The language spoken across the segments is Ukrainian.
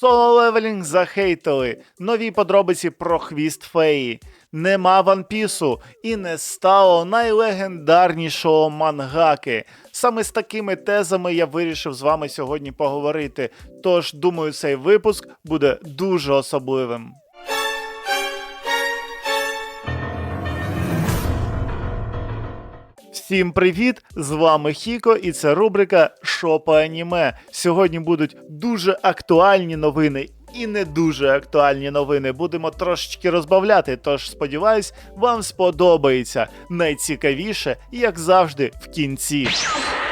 Соло левелінг захейтили, нові подробиці про хвіст феї. Нема ванпісу і не стало найлегендарнішого мангаки. Саме з такими тезами я вирішив з вами сьогодні поговорити. Тож, думаю, цей випуск буде дуже особливим. Всім привіт! З вами Хіко, і це рубрика «Що по аніме. Сьогодні будуть дуже актуальні новини. І не дуже актуальні новини будемо трошечки розбавляти. Тож сподіваюсь, вам сподобається. Найцікавіше, як завжди, в кінці.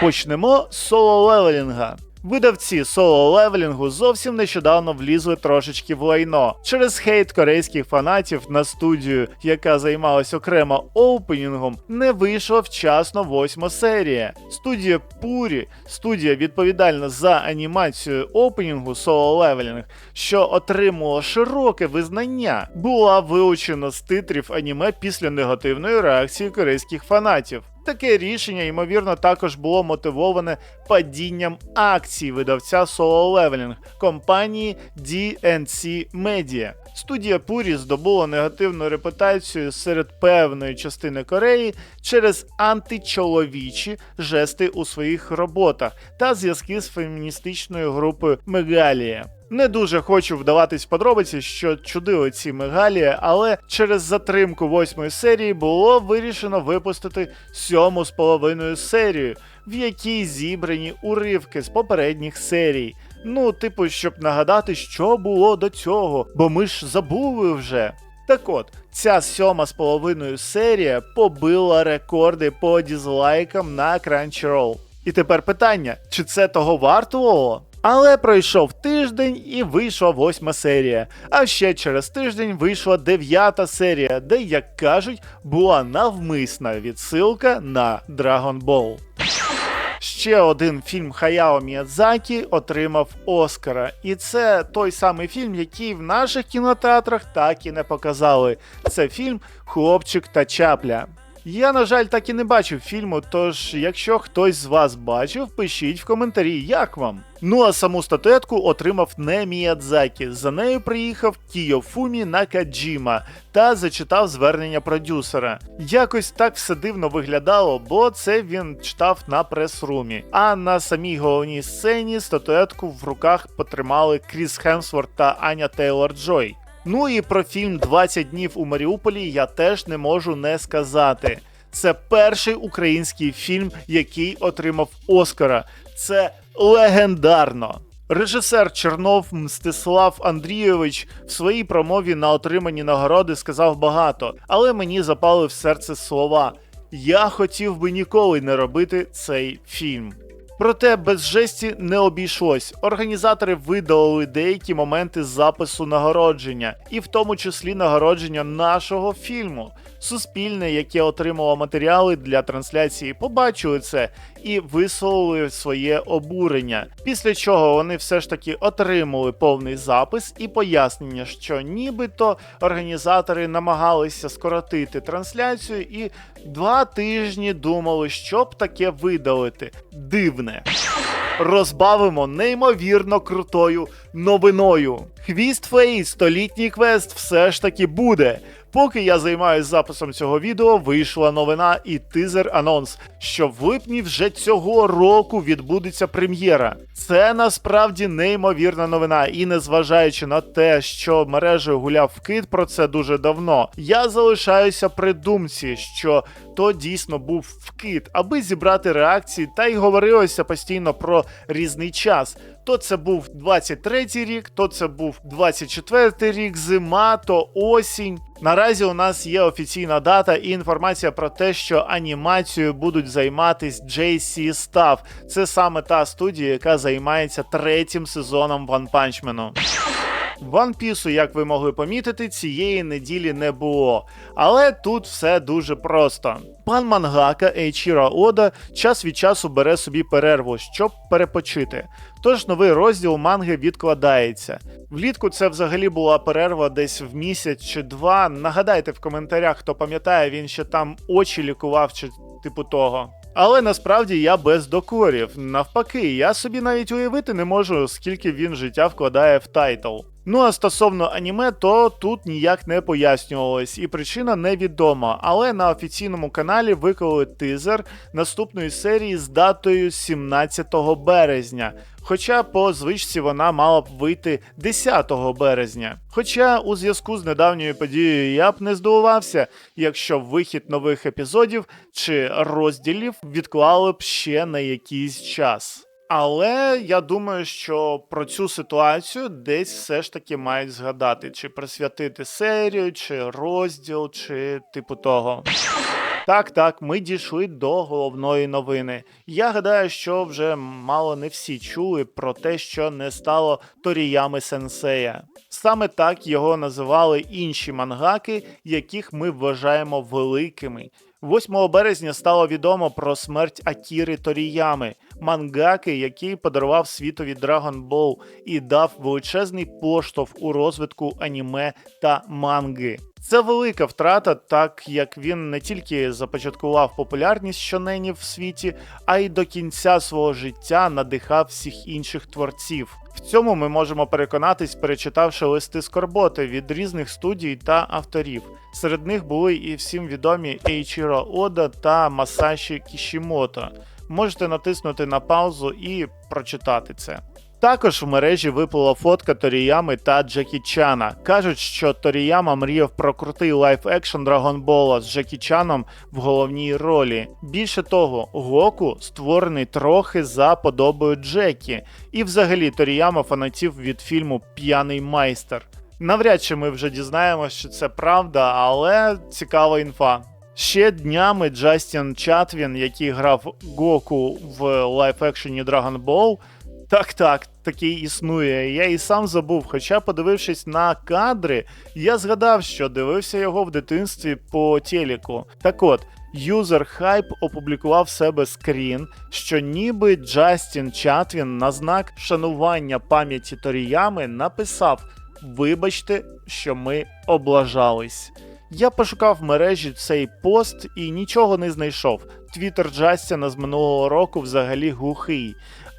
Почнемо з соло левелінга. Видавці соло левелінгу зовсім нещодавно влізли трошечки в лайно через хейт корейських фанатів на студію, яка займалась окремо оупенінгом, не вийшла вчасно восьма серія. Студія Пурі, студія відповідальна за анімацію опенінгу соло левелінг, що отримувала широке визнання, була вилучена з титрів аніме після негативної реакції корейських фанатів. Таке рішення, ймовірно, також було мотивоване падінням акцій видавця Solo Leveling компанії DNC Media. Студія Пурі здобула негативну репутацію серед певної частини Кореї через античоловічі жести у своїх роботах та зв'язки з феміністичною групою Мегалія. Не дуже хочу вдаватись в подробиці, що чудили ці мегалії, але через затримку восьмої серії було вирішено випустити сьому з половиною серію, в якій зібрані уривки з попередніх серій. Ну, типу, щоб нагадати, що було до цього, бо ми ж забули вже. Так от, ця сьома з половиною серія побила рекорди по дізлайкам на Crunchyroll. І тепер питання: чи це того вартувало? Але пройшов тиждень і вийшла восьма серія. А ще через тиждень вийшла дев'ята серія, де, як кажуть, була навмисна відсилка на Dragon Ball. Ще один фільм Хаяо Міядзакі отримав Оскара. І це той самий фільм, який в наших кінотеатрах так і не показали. Це фільм Хлопчик та Чапля. Я, на жаль, так і не бачив фільму, тож якщо хтось з вас бачив, пишіть в коментарі, як вам. Ну а саму статуетку отримав не Міядзакі. За нею приїхав Кіофумі Накаджіма та зачитав звернення продюсера. Якось так все дивно виглядало, бо це він читав на прес-румі. А на самій головній сцені статуетку в руках потримали Кріс Хемсворт та Аня Тейлор Джой. Ну і про фільм «20 днів у Маріуполі я теж не можу не сказати. Це перший український фільм, який отримав Оскара. Це легендарно. Режисер Чернов Мстислав Андрійович в своїй промові на отриманні нагороди сказав багато, але мені запали в серце слова: Я хотів би ніколи не робити цей фільм. Проте без жесті не обійшлось. Організатори видалили деякі моменти запису нагородження, і в тому числі нагородження нашого фільму. Суспільне, яке отримало матеріали для трансляції, побачили це і висловили своє обурення. Після чого вони все ж таки отримали повний запис і пояснення, що нібито організатори намагалися скоротити трансляцію і два тижні думали, щоб таке видалити. Дивне. Розбавимо неймовірно крутою новиною. Хвіст Фей, столітній квест все ж таки буде. Поки я займаюся записом цього відео, вийшла новина і тизер-анонс, що в липні вже цього року відбудеться прем'єра. Це насправді неймовірна новина, і незважаючи на те, що мережею гуляв вкид про це дуже давно, я залишаюся при думці, що то дійсно був вкид, аби зібрати реакції, та й говорилося постійно про різний час. То це був 23-й рік, то це був 24-й рік, зима, то осінь. Наразі у нас є офіційна дата і інформація про те, що анімацією будуть займатись JC Staff. Це саме та студія, яка займається третім сезоном One Punch Man. One Piece, як ви могли помітити, цієї неділі не було. Але тут все дуже просто. Пан мангака Ейчіра Ода час від часу бере собі перерву, щоб перепочити. Тож новий розділ манги відкладається. Влітку це взагалі була перерва десь в місяць чи два. Нагадайте в коментарях, хто пам'ятає, він ще там очі лікував чи типу того. Але насправді я без докорів. Навпаки, я собі навіть уявити не можу, скільки він життя вкладає в тайтл. Ну а стосовно аніме, то тут ніяк не пояснювалось, і причина невідома. Але на офіційному каналі виклали тизер наступної серії з датою 17 березня. Хоча по звичці вона мала б вийти 10 березня. Хоча у зв'язку з недавньою подією я б не здивувався, якщо вихід нових епізодів чи розділів відклали б ще на якийсь час. Але я думаю, що про цю ситуацію десь все ж таки мають згадати, чи присвятити серію, чи розділ, чи типу того. Так, так, ми дійшли до головної новини. Я гадаю, що вже мало не всі чули про те, що не стало Торіями Сенсея. Саме так його називали інші мангаки, яких ми вважаємо великими. 8 березня стало відомо про смерть Акіри Торіями, мангаки, який подарував світові Dragon Ball і дав величезний поштовх у розвитку аніме та манги. Це велика втрата, так як він не тільки започаткував популярність щоненів в світі, а й до кінця свого життя надихав всіх інших творців. В цьому ми можемо переконатись, перечитавши листи скорботи від різних студій та авторів. Серед них були і всім відомі Ейчіро Ода та Масаші Кішімото. Можете натиснути на паузу і прочитати це. Також в мережі виплила фотка Торіями та Джекі Чана. Кажуть, що Торіяма мріяв про крутий лайф екшн Драгонбола з Джекі Чаном в головній ролі. Більше того, Гоку створений трохи за подобою Джекі, і взагалі Торіяма фанатів від фільму П'яний майстер. Навряд чи ми вже дізнаємося, що це правда, але цікава інфа. Ще днями Джастін Чатвін, який грав Гоку в лайф-екшені Dragon Ball, так, так, такий існує. Я і сам забув. Хоча, подивившись на кадри, я згадав, що дивився його в дитинстві по телеку. Так от, юзер Hype опублікував себе скрін, що ніби Джастін Чатвін на знак шанування пам'яті Торіями написав: Вибачте, що ми облажались. Я пошукав в мережі цей пост і нічого не знайшов. Твіттер Джастіна з минулого року взагалі глухий.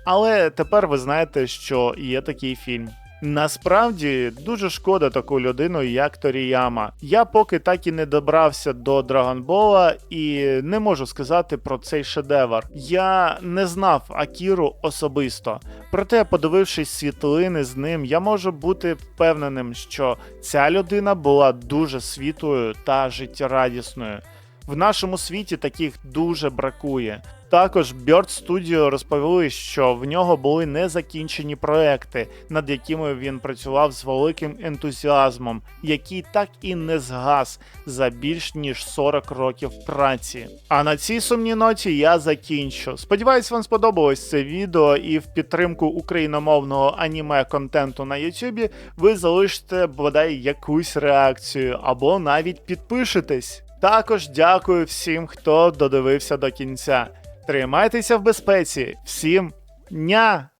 Але тепер ви знаєте, що є такий фільм. Насправді дуже шкода таку людину, як Торіяма. Я поки так і не добрався до Драгонбола і не можу сказати про цей шедевр. Я не знав Акіру особисто. Проте, подивившись світлини з ним, я можу бути впевненим, що ця людина була дуже світлою та життєрадісною. В нашому світі таких дуже бракує. Також Bird Studio розповіли, що в нього були незакінчені проекти, над якими він працював з великим ентузіазмом, який так і не згас за більш ніж 40 років праці. А на цій сумній ноті я закінчу. Сподіваюсь, вам сподобалось це відео, і в підтримку україномовного аніме контенту на Ютубі ви залишите бодай якусь реакцію або навіть підпишетесь. Також дякую всім, хто додивився до кінця. Тримайтеся в безпеці. Всім ня!